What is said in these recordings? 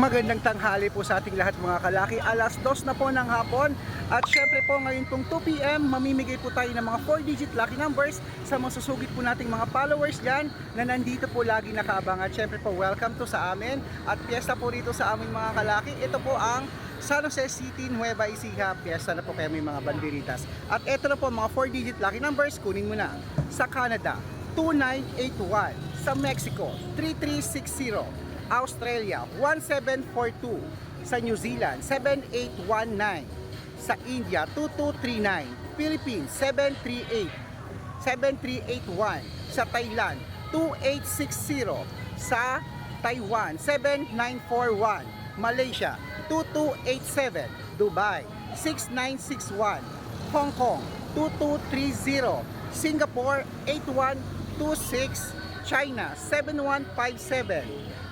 Magandang tanghali po sa ating lahat mga kalaki. Alas dos na po ng hapon. At syempre po ngayon pong 2pm, mamimigay po tayo ng mga 4-digit lucky numbers sa masusugit po nating mga followers dyan na nandito po lagi nakaabang. At syempre po, welcome to sa amin. At piyesta po rito sa aming mga kalaki. Ito po ang San Jose City, Nueva Ecija. Piyesta na po kayo may mga banderitas. At ito na po mga 4-digit lucky numbers, kunin mo na. Sa Canada, 2981. Sa Mexico, 3360. Australia 1742 sa New Zealand 7819 sa India 2239 Philippines 738 7381 sa Thailand 2860 sa Taiwan 7941 Malaysia 2287 Dubai 6961 Hong Kong 2230 Singapore 8126 China 7157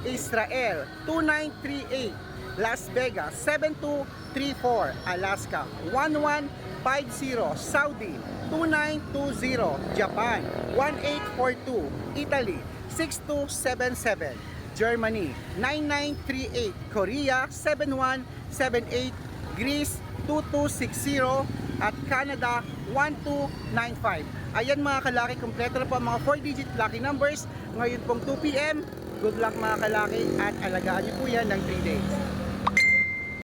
Israel 2938 Las Vegas 7234 Alaska 1150 Saudi 2920 Japan 1842 Italy 6277 Germany 9938 Korea 7178 Greece 2260 at Canada 1295 Ayan mga kalaki, kompleto na po ang mga 4-digit lucky numbers ngayon pong 2pm Good luck mga kalaki at alagaan niyo po yan ng 3 days.